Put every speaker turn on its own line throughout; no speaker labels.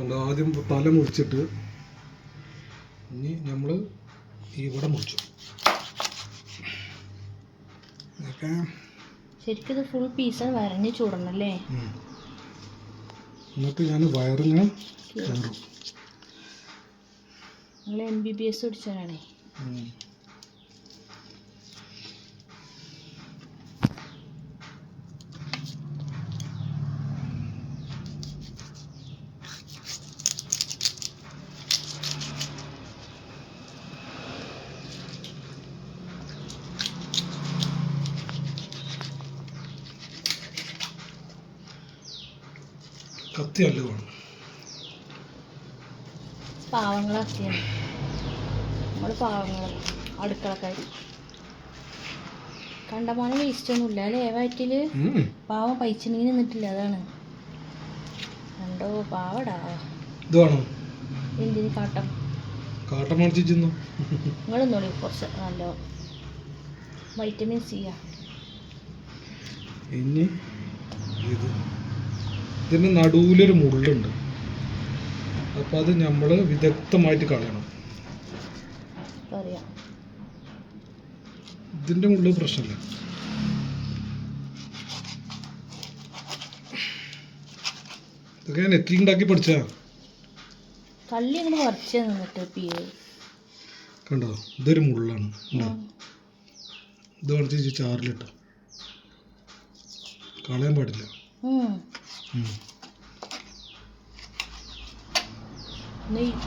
കണ്ടോ ആദ്യം തല മുറിച്ചിട്ട് ഇനി നമ്മൾ ഇവിടെ മുറിച്ചു.
ശരിക്കും ഇത് ഫുൾ പീസ് വരഞ്ഞ് ചൂടണല്ലേ.
എന്നിട്ട് ഞാൻ വയറിങ്ങനെ കയറും
നിങ്ങൾ എം ബി ബി എസ് പഠിച്ചവനാണേ
വേണം
പാവങ്ങളൊക്കെയാണ് നമ്മൾ പാവങ്ങൾ അടുക്കളക്കാരി. കണ്ടമാനം വേസ്റ്റ് ഒന്നുമില്ല അല്ലേ? വയറ്റിൽ. പാവം പൈച്ചിണീന് നിന്നിട്ടില്ല അതാണ്. കണ്ടോ പാവടാ.
ഇതാണോ
എന്തിന് കാട്ടം?
കാട്ടം മറിച്ചിരുന്നു
നിങ്ങൾ നോളി കുറച്ച് നല്ല. വൈറ്റമിൻ സി ആ.
ഇനി ഇത്. ഇതിന്റെ നടുവിലൊരു മുള്ളുണ്ട്. അപ്പോൾ അത് നമ്മൾ വിദഗ്ധമായിട്ട് കളയണം.
ഇതിന്റെ
ഇതിന്റെ മുള്ള് പ്രശ്നമില്ല ഇതൊക്കെ ഞാൻ നെറ്റിലുണ്ടാക്കി പഠിച്ചാ?
കള്ളി അങ്ങനെ പറിച്ച് നിന്നിട്ട് പിയെ
കണ്ടോ? ഇതൊരു മുള്ളാണ്. ഇത് കുറച്ച് ചാറിലിട്ടോ. കളയാൻ പാടില്ല.
ഇന്ന്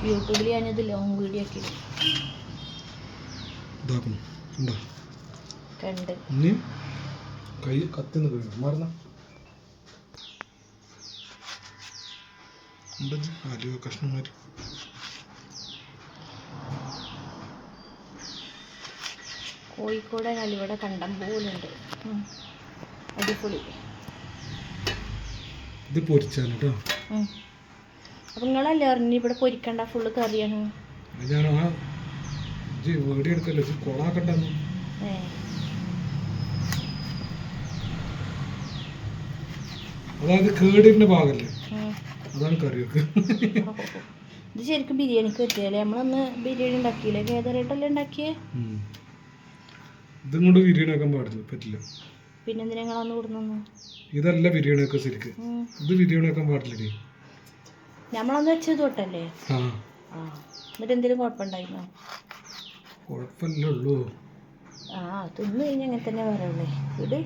യൂട്യൂബിൽ ഞാനിത് ലോങ് വീഡിയോ
ഉണ്ടോ
കണ്ട്?
ഇനി കൈ കത്തി നിൽക്കുന്നു മറന്ന? ആലുവ കഷ്ണമാര്
കോഴിക്കോട് അലിവിടെ കണ്ടം പോലുണ്ട്. അടിപൊളി.
ഇത് പൊരിച്ചാണ് കേട്ടോ.
അപ്പൊ നിങ്ങളല്ലേ അറിഞ്ഞു ഇവിടെ പൊരിക്കണ്ട ഫുള്ള് കറിയാണ്.
ഞാനോ ഞാൻ ആ ഇജ്ജ് വേടി എടുക്കല്ലോ കൊളാക്കണ്ട കൊളാക്കണ്ടെന്ന്. അതായത് കേടിന്റെ
ഭാഗല്ലേ?
അതാണ് കറിയൊക്കെ.
ഇത് ശരിക്കും ബിരിയാണിക്ക് പറ്റിയല്ലേ നമ്മളന്ന് ബിരിയാണി ഉണ്ടാക്കിയില്ലേ? കേതറായിട്ടല്ലേ ഉണ്ടാക്കിയേ?
ഉം. ഇതും കൊണ്ട് ബിരിയാണി ആക്കാൻ പാടില്ല പറ്റില്ല.
പിന്നെന്തിനാ നിങ്ങളന്ന് കൊടുന്നു
ഇതല്ല ബിരിയാണി ശരിക്ക്. ഇത് ബിരിയാണി വെക്കാൻ പാടില്ലേ?
നമ്മളന്ന് വെച്ചത് തൊട്ടല്ലേ?
ആ.
എന്നിട്ട് എന്തെങ്കിലും കുഴപ്പമുണ്ടായിരുന്നോ
കുഴപ്പമില്ലേ ഉള്ളൂ.
ആ തിന്നു കഴിഞ്ഞാൽ അങ്ങനെ തന്നെ പറയുള്ളേ ഇത്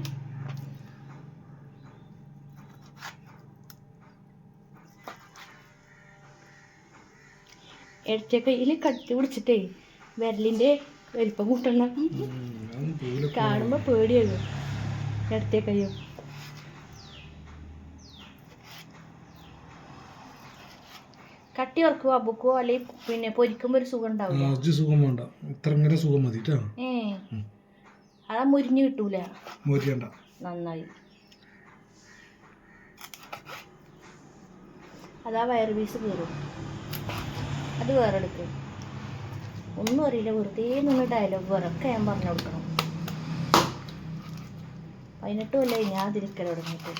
ഇടച്ച കയ്യിൽ കട്ടി പിടിച്ചിട്ടേ വിരലിന്റെ വലിപ്പം കൂട്ടണം. കാണുമ്പോ പേടിയാകും ഇടത്തെ കയ്യോ. കട്ടി ഉറക്കുവോ അബുക്കോ അല്ലെങ്കിൽ പിന്നെ പൊരിക്കുമ്പോൾ ഒരു സുഖം
ഉണ്ടാവും
ഉണ്ടാവില്ല
അത് സുഖം വേണ്ട. ഇത്ര സുഖം മതി
ഏ. അതാ മുരിഞ്ഞു കിട്ടൂല.
മോരിയണ്ട.
നന്നായി. അതാ വയർ പീസ് കയറും അത് വേറെ എടുക്കും ഒന്നും അറിയില്ല വെറുതെ ഡയലോഗ് ഒക്കെ ഞാൻ പറഞ്ഞു കൊടുക്കണം. പതിനെട്ട് കൊല്ലമായി ഞാൻ തിരിക്കൽ തുടങ്ങിയിട്ട്.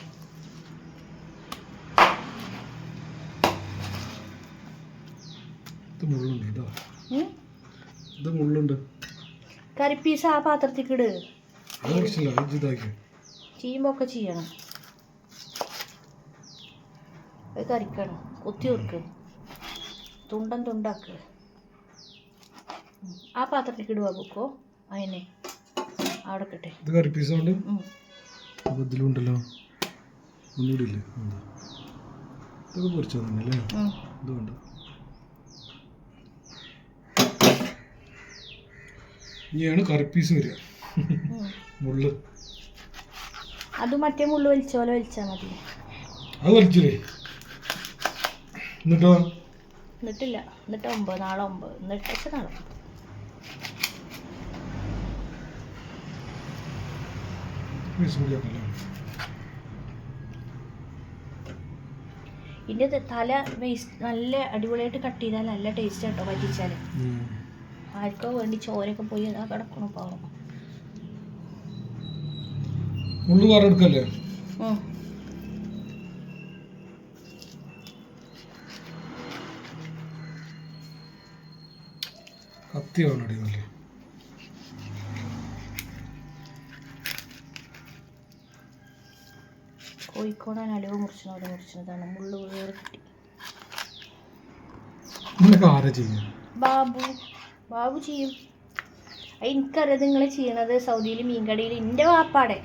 കരിപ്പീസ്
കറിപ്പീസ് ആ പാത്രത്തിൽ ഇട് ചെയ്യണം. അത് കറിക്കണം. കുത്തി കൊടുക്ക് തുണ്ടൻ തുണ്ടാക്ക്. ആ പാത്രത്തിൽ ഇടുക ബുക്കോ അതിനെ അവിടെ കിട്ടെ
അപ്പോൾ ഇതിലുണ്ടല്ലോ. ഒന്നുകൂടി ഇല്ലേ എന്താ? ഇതൊക്കെ പൊരിച്ചാൽ തന്നെ അല്ലേ. ഇത് വേണ്ട. ഇനിയാണ് കറിപ്പീസ് പീസ് വരിക. മുള്ള്.
അത് മറ്റേ മുള്ളു വലിച്ച പോലെ വലിച്ചാൽ മതി.
അത് വലിച്ചില്ലേ? എന്നിട്ടോ?
എന്നിട്ടില്ല. എന്നിട്ട് ഒമ്പത് നാളെ ഒമ്പത്. എന്നിട്ട് നാളെ ഇതിന്റെ തല വേസ്റ്റ് നല്ല അടിപൊളിയായിട്ട് കട്ട് ചെയ്താൽ നല്ല ടേസ്റ്റ് കേട്ടോ പറ്റിച്ചാൽ ആർക്കോ വേണ്ടി ചോരൊക്കെ പോയി അതാ കിടക്കണം പാവം.
ഉള്ളു വറെടുക്കല്ലേ കത്തി
കോഴിക്കോടാൻ അലുവ മുറിച്ചത് മുറിച്ചതാണ്. മുള്ളു വേറെ കിട്ടി. ബാബു. ബാബു ചെയ്യും. എനിക്കറിയാം നിങ്ങളെ ചെയ്യണത് സൗദിയിൽ മീൻകടിയിൽ എന്റെ വാപ്പാടെ.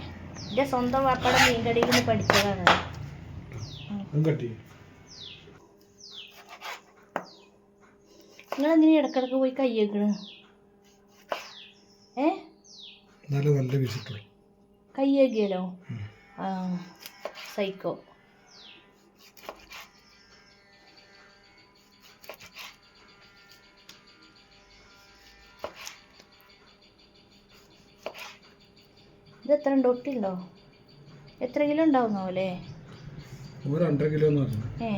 എന്റെ സ്വന്തം വാപ്പാടെ മീൻകടിയിൽ നിന്ന് പഠിച്ചതാണ് നിങ്ങൾ എന്തിനാ ഇടക്കിടക്ക് പോയി കയ്യേക്കണ് ഏ?
നല്ല നല്ല
കയ്യേക്കിയല്ലോ ആ. സൈക്കോ. ഇത് എത്ര ഉണ്ട്? ഒട്ടുണ്ടോ എത്ര കിലോ ഉണ്ടാവുന്നാവല്ലേ
ഒരു രണ്ടര കിലോ
ഏ.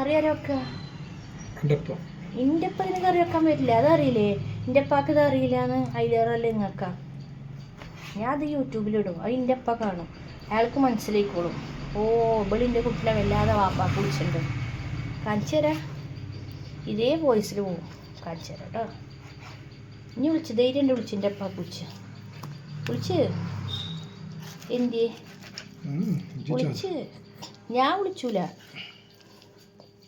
കറി ആരാ വെക്കുക എന്റെ ഇതിന് കറി വെക്കാൻ പറ്റില്ല? അതറിയില്ലേ? എന്റെ അപ്പാക്ക് ഇത് അറിയില്ലാന്ന് അതിലേറല്ലേ നിങ്ങൾക്ക. ഞാൻ അത് യൂട്യൂബിലിടും അത് എന്റെ അപ്പ കാണും. അയാൾക്ക് മനസ്സിലായിക്കോളും. ഓ ഇവളിന്റെ കുട്ടിനെ വല്ലാതെ വാപ്പാ വിളിച്ചിട്ടുണ്ട്. കാണിച്ചു തരാം. ഇതേ വോയിസിൽ പോവും. കാണിച്ചു തരാം കേട്ടോ ഇനി വിളിച്ച്. ധൈര്യം എന്റെ വിളിച്ച് എന്റെ അപ്പാ വിളിച്ച്. വിളിച്ച്. എന്തിയെ? വിളിച്ച്. ഞാൻ വിളിച്ചൂല.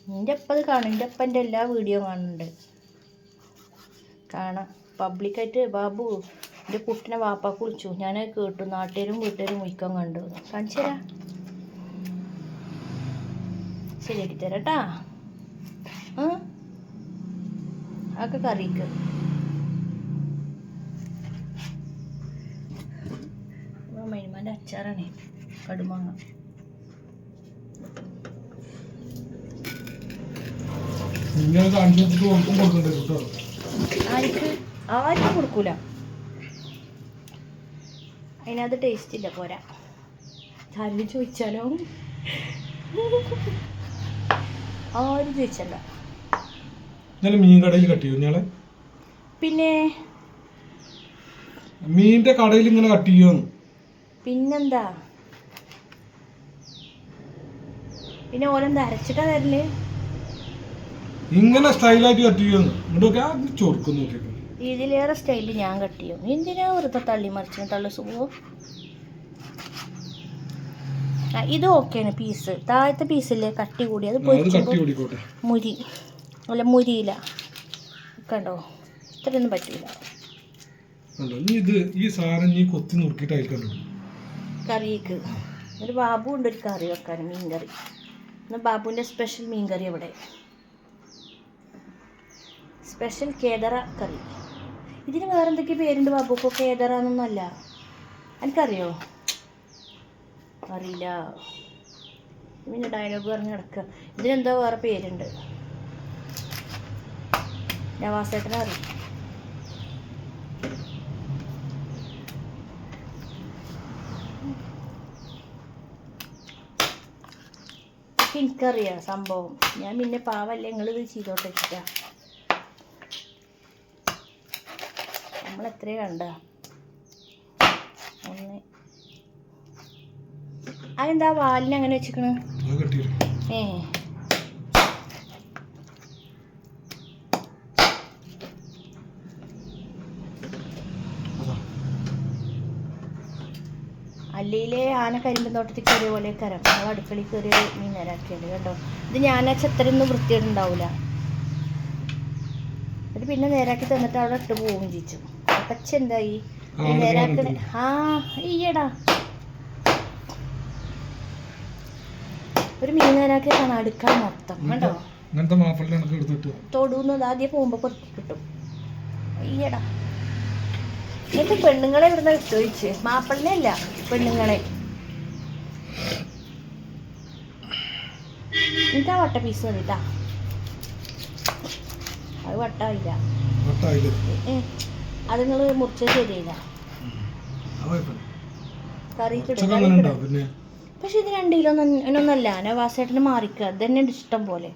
എന്റെ അപ്പം അത് കാണും. എന്റെ അപ്പന്റെ എല്ലാ വീഡിയോ കാണുന്നുണ്ട്. കാണാം. പബ്ലിക്കായിട്ട് ബാബു എന്റെ കുട്ടിനെ വാപ്പാക്ക് വിളിച്ചു. ഞാൻ കേട്ടു. നാട്ടുകാരും വീട്ടുകാരും വിളിക്കാൻ കണ്ടു. കാണിച്ചു തരാം. ശരിയാക്കി തരാം കേട്ടാ അതൊക്കെ കറിക്ക്. മൈനുമാന്റെ അച്ചാറാണേ. കടുമാങ്ങ.
നിങ്ങൾ കാണിച്ചു കൊടുത്തിട്ട് ഓർക്കും കൊടുക്കണ്ടേ കേട്ടോ?
ആർക്ക്? ആർക്കും കൊടുക്കൂല. അതിനകത്ത് ടേസ്റ്റ് ഇല്ല പോരാ. ആരും ചോദിച്ചാലോ? ആരും ചോദിച്ചല്ലോ.
ഞാൻ മീൻ കടയിൽ കട്ട് ചെയ്യും ഞാളെ
പിന്നെ?
മീനിന്റെ കടയിൽ ഇങ്ങനെ കട്ട് ചെയ്യുമെന്ന്
പിന്നെന്താ? പിന്നെ ഓലെന്താ അരച്ചിട്ടാ തരൽ?
ഇങ്ങനെ സ്റ്റൈലായിട്ട് കട്ട് ചെയ്യുമെന്ന് ഇങ്ങോട്ടൊക്കെ ആ ചൊറുക്കും നോക്കിയൊക്കെ.
ഇതിലേറെ സ്റ്റൈൽ ഞാൻ കട്ട് ചെയ്യും. എന്തിനാ വെറുതെ തള്ളി മറിച്ചിന് തള്ളി സുഖമോ ഇത് ഓക്കെയാണ് പീസ് താഴത്തെ പീസില്ലേ കട്ടി കൂടി അത് പൊരിക്കുമ്പോൾ മുരി. അല്ല മുരിയില. കണ്ടോ? ഇത്രയൊന്നും പറ്റില്ല
ഇത് ഈ സാധനം നീ കൊത്തി നുറുക്കിയിട്ട് അയക്കണ്ടോ
കറിക്ക്. ഒരു ബാബു ഉണ്ട് ഒരു കറി വെക്കാൻ മീൻ കറി ബാബുവിന്റെ സ്പെഷ്യൽ മീൻ കറി അവിടെ. സ്പെഷ്യൽ കേദറ കറി. ഇതിന് വേറെ എന്തൊക്കെ പേരുണ്ട് ബാബുക്കോ കേദറ എന്നൊന്നുമല്ല എനിക്കറിയോ അറിയില്ല. പിന്നെ ഡയലോഗ് പറഞ്ഞ് കിടക്കുക ഇതിനെന്തോ വേറെ പേരുണ്ട്. നവാസേട്ടനെ അറിയും? എനിക്കറിയാം സംഭവം. ഞാൻ പിന്നെ പാവല്ലേ നിങ്ങളിത് ചെയ്തോട്ടെ വെച്ചിട്ടാ നമ്മൾ എത്രയാ കണ്ട? ഒന്ന്. അതെന്താ വാലിന് അങ്ങനെ വെച്ചിക്കണ് ഏ. അല്ലയിലെ ആന കരിമ്പന്തോട്ടത്തിൽ കയറിയ പോലെ കരം. നമ്മൾ അടുക്കളയിൽ കയറിയ മീൻ നേരാക്കിയത് കേട്ടോ ഇത് ഞാൻ ആ ചത്തരൊന്നും വൃത്തിയായിട്ടുണ്ടാവില്ല എന്നിട്ട് പിന്നെ നേരാക്കി തന്നിട്ട് അവിടെ ഇട്ട് പോവുകയും ചെയ്യിച്ചു പച്ച എന്തായി
ആ,
നേരാക്കണ ഈയടാ. ഒരു മീൻ നേരാക്കി അടുക്കാൻ മൊത്തം കണ്ടോ?
എനിക്ക് എടുത്തിട്ട്
തൊടുന്നത് ആദ്യം പോകുമ്പോ കുറച്ച് കിട്ടും. ഈയടാ. എന്നിട്ട് പെണ്ണുങ്ങളെ ഇവിടുന്ന് ചോദിച്ച്? മാപ്പിളിനെ അല്ല പെണ്ണുങ്ങളെ. എന്താ വട്ട പീസ് മതിട്ടാ അത് വട്ടായില്ല.
വട്ടായില്ല?
അത് നിങ്ങൾ മുറിച്ച ശരിയില്ല പക്ഷെ ഇത് രണ്ട് കിലോ ഒന്നല്ല. നവാസേട്ടന് മാറിക്കുക. അത് തന്നെ ഉണ്ട് ഇഷ്ടം പോലെ.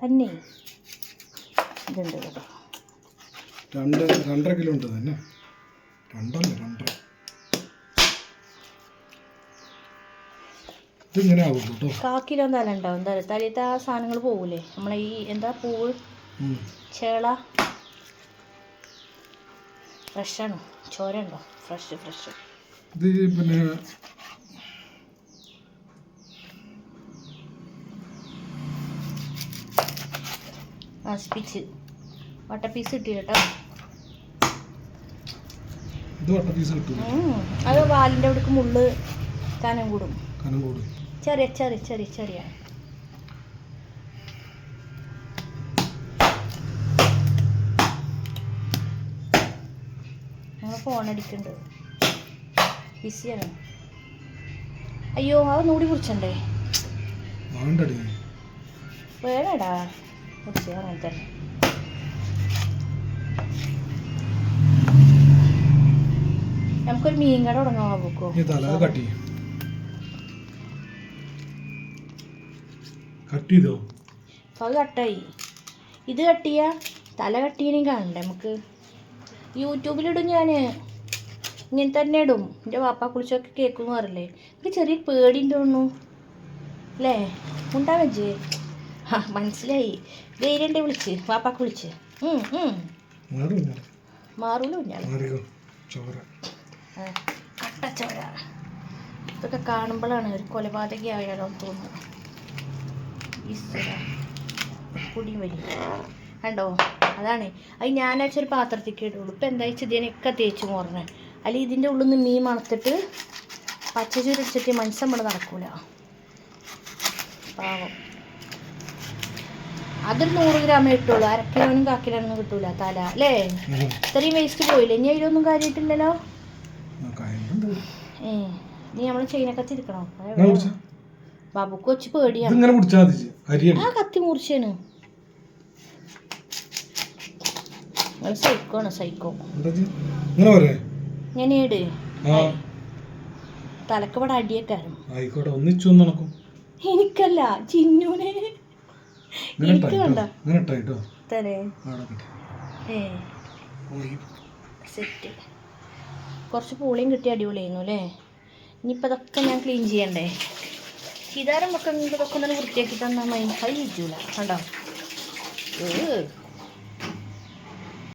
തന്നെ. ഇതുണ്ട് കേട്ടോ
രണ്ട് രണ്ടര കിലോ ഉണ്ട് തന്നെ. രണ്ടല്ല രണ്ടര. ഇതിങ്ങനെ ആവും കേട്ടോ
കാ കിലോ തല ഉണ്ടാവും. പറയുക ആ സാധനങ്ങൾ പോകൂലേ? നമ്മളെ ഈ എന്താ? പൂവ്? ചേള? ഫ്രഷാണോ. ചോര ഉണ്ടോ ഫ്രഷ് ഫ്രഷ്.
ഇത് പിന്നെ
നശിപ്പിച്ച് വട്ട പീസ് കിട്ടി കേട്ടോ. അത് വാലിന്റെ അവിടേക്ക് മുള്ള് കനം കൂടും.
കനം കൂടി.
ചെറിയ ചെറിയ ചെറിയ ചെറിയ. ഫോൺ അടിക്കുന്നുണ്ട് ബിസിയാണ്. അയ്യോ അത് നൂടി കുറിച്ചണ്ടേ വേണടാ. കുറിച്ച് അങ്ങനെ തന്നെ. നമുക്കൊരു മീൻ കട തുടങ്ങാൻ
പോക്കോ. കട്ട് ചെയ്തോ?
അത് കട്ടായി. ഇത് കട്ടിയ തല കട്ട് ചെയ്യണേ കാണണ്ടേ നമുക്ക്? യൂട്യൂബിലിടും ഞാൻ ഇങ്ങനെ തന്നെ ഇടും. എന്റെ വാപ്പ കുളിച്ചൊക്കെ കേൾക്കും പറയില്ലേ എനിക്ക് ചെറിയ പേടിന്റെ തോന്നുന്നു. അല്ലേ? ഉണ്ടാ വെജ്? ആ മനസ്സിലായി. വേരണ്ടേ വിളിച്ച്. വാപ്പാക്ക് വിളിച്ച്. മാറൂലോ. ഞാൻ കട്ടച്ചോര. ഇതൊക്കെ കാണുമ്പോഴാണ് ഒരു കൊലപാതക ആയാലോ തോന്നുന്നത്. കുടിയും കുടി വരി കണ്ടോ? അതാണ്. അത് ഞാൻ ഒരു പാത്രത്തേക്ക് ഇടുള്ളൂ. ഇപ്പം എന്താ വെച്ചാൽ ഇതിനൊക്കെ തേച്ച് മോറണേ. അല്ലെങ്കിൽ ഇതിന്റെ ഉള്ളിൽ നിന്ന് മീൻ മണത്തിട്ട് പച്ചച്ചൂരടിച്ചിട്ട് മനുഷ്യൻ ഇവിടെ നടക്കൂല. പാവം. അതൊരു നൂറ് ഗ്രാമേ കിട്ടുള്ളൂ. അരക്കിലോനും കാക്കിലോനും കിട്ടൂല തല അല്ലേ? ഇത്രയും വേസ്റ്റ് പോയില്ലേ? ഇനി അതിലൊന്നും കാര്യമായിട്ടില്ലല്ലോ ഏ നീ നമ്മൾ ചെയിനൊക്കെ തിരിക്കണോ. ബാബുക്ക് വെച്ച് പേടിയാണ്. ആ കത്തി മുറിച്ചാണ്. നിങ്ങൾ സൈക്കോണ് സൈക്കോ.
ഞാനേട് ഇജ്ജ്? ഇങ്ങനെ
ഞാൻ ഏട്
ആ.
തലക്ക് ഇവിടെ അടിയേക്കാരും
ആയിക്കോട്ടെ ഒന്നിച്ചു നടക്കും
എനിക്കല്ല ചിന്നൂനെ. എനിക്ക് വേണ്ട.
കെട്ടി.
ഏ. സെറ്റ്. കുറച്ച് പൂളിയും കിട്ടി അടിപൊളിയായിരുന്നു അല്ലേ? ഇനിയിപ്പോൾ അതൊക്കെ ഞാൻ ക്ലീൻ ചെയ്യണ്ടേ? ഇതാരം ഒക്കെ ഇതൊക്കെ ഒന്ന് വൃത്തിയാക്കി തന്നാൽ മതി. ഇരിക്കൂല. കണ്ടോ? ഏ.